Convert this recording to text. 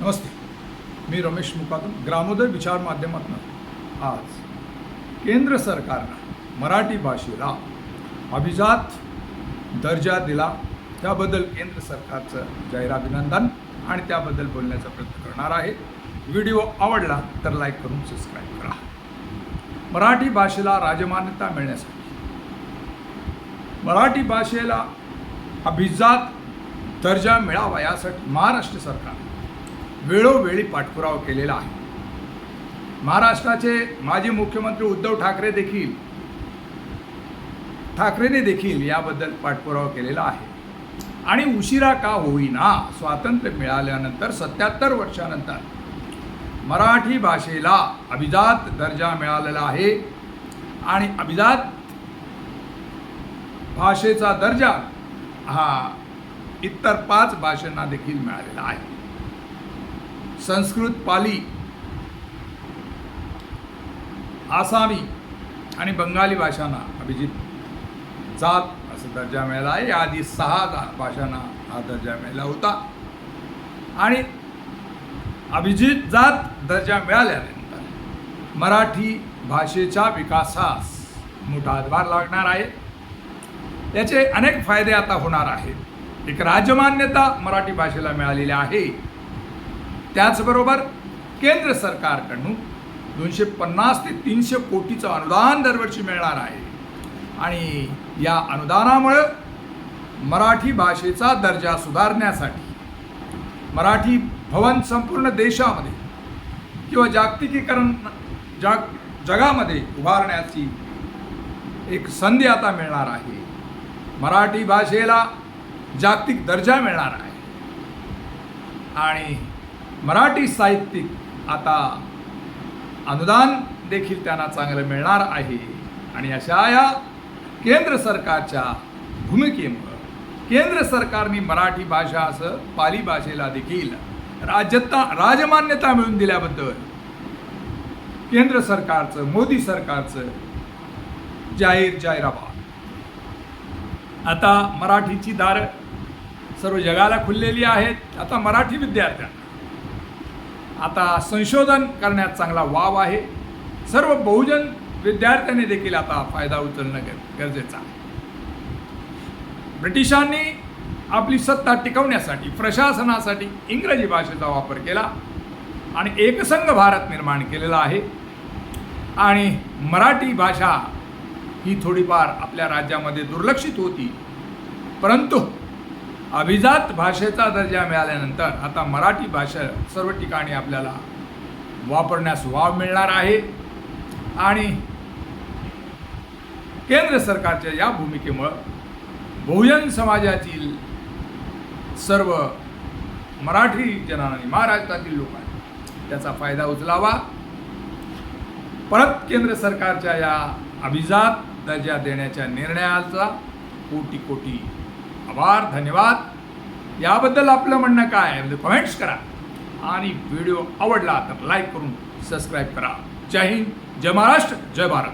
नमस्ते. मी रमेश मुकादम ग्रामोदय विचार माध्यमातून. आज केंद्र सरकारनं मराठी भाषेला अभिजात दर्जा दिला. त्याबद्दल केंद्र सरकारचं जाहीर अभिनंदन आणि त्याबद्दल बोलण्याचा प्रयत्न करणार आहे. व्हिडिओ आवडला तर लाईक करून सबस्क्राईब करा. मराठी भाषेला राजमान्यता मिळण्यासाठी मराठी भाषेला अभिजात दर्जा मिळावा यासाठी महाराष्ट्र सरकार वेळोवेळी पाठपुरावा केलेला आहे. महाराष्ट्राचे माजी मुख्यमंत्री उद्धव ठाकरे देखील ठाकरेने देखील याबद्दल पाठपुरावा केलेला आहे. आणि उशिरा का होईना स्वातंत्र्य मिळाल्यानंतर सत्याहत्तर वर्षानंतर मराठी भाषेला अभिजात दर्जा मिळालेला आहे. आणि अभिजात भाषेचा दर्जा हा इतर पाच भाषांना देखील मिळालेला आहे. संस्कृत पाली आसामी आणि बंगाली भाषांना अभिजित जात असा दर्जा मिळाला. आहे याआधी सहा भाषांना हा दर्जा मिळाला होता. आणि अभिजित जात दर्जा मिळाल्यानंतर मराठी भाषेच्या विकासास मोठा हातभार लागणार आहे. याचे अनेक फायदे आता होणार आहेत. एक राजमान्यता मराठी भाषेला मिळालेली आहे. त्याचबरोबर केंद्र सरकारकडून दोनशे पन्नास ते तीनशे कोटीचं अनुदान दरवर्षी मिळणार आहे. आणि या अनुदानामुळं मराठी भाषेचा दर्जा सुधारण्यासाठी मराठी भवन संपूर्ण देशामध्ये किंवा जागतिकीकरण जाग जगामध्ये उभारण्याची एक संधी आता मिळणार आहे. मराठी भाषेला जागतिक दर्जा मिळणार आहे. आणि मराठी साहित्यिक आता अनुदान देखील त्यांना चांगलं मिळणार आहे. आणि अशा या केंद्र सरकारच्या भूमिकेमुळं केंद्र सरकारने मराठी भाषा असं पाली भाषेला देखील राज्यता राजमान्यता मिळवून दिल्याबद्दल केंद्र सरकारचं मोदी सरकारचं जाहीर जाहिराबाद. आता मराठीची दारं सर्व जगाला खुललेली आहेत. आता मराठी विद्यार्थ्यांना आता संशोधन करण्यात चांगला वाव आहे. सर्व बहुजन विद्यार्थ्यांनी देखील आता फायदा उचलणं गर- गरजेचं आहे. ब्रिटिशांनी आपली सत्ता टिकवण्यासाठी प्रशासनासाठी इंग्रजी भाषेचा वापर केला आणि एकसंघ भारत निर्माण केलेला आहे. आणि मराठी भाषा ही थोडीफार आपल्या राज्यामध्ये दुर्लक्षित होती. परंतु अभिजात भाषेचा दर्जा मिळाल्यानंतर आता मराठी भाषा सर्व ठिकाणी आपल्याला वापरण्यास वाव मिळणार आहे. आणि केंद्र सरकारच्या या भूमिकेमुळं बहुजन समाजातील सर्व मराठी जनांनी महाराष्ट्रातील लोकांनी त्याचा फायदा उचलावा. परत केंद्र सरकारच्या या अभिजात दर्जा देण्याच्या निर्णयाचा कोटी कोटी आभार धन्यवाद. याबद्दल आपलं म्हणणं काय आहे? म्हणजे कमेंट्स करा. आणि व्हिडिओ आवडला तर लाईक करून सबस्क्राईब करा. जय हिंद जय महाराष्ट्र जय भारत.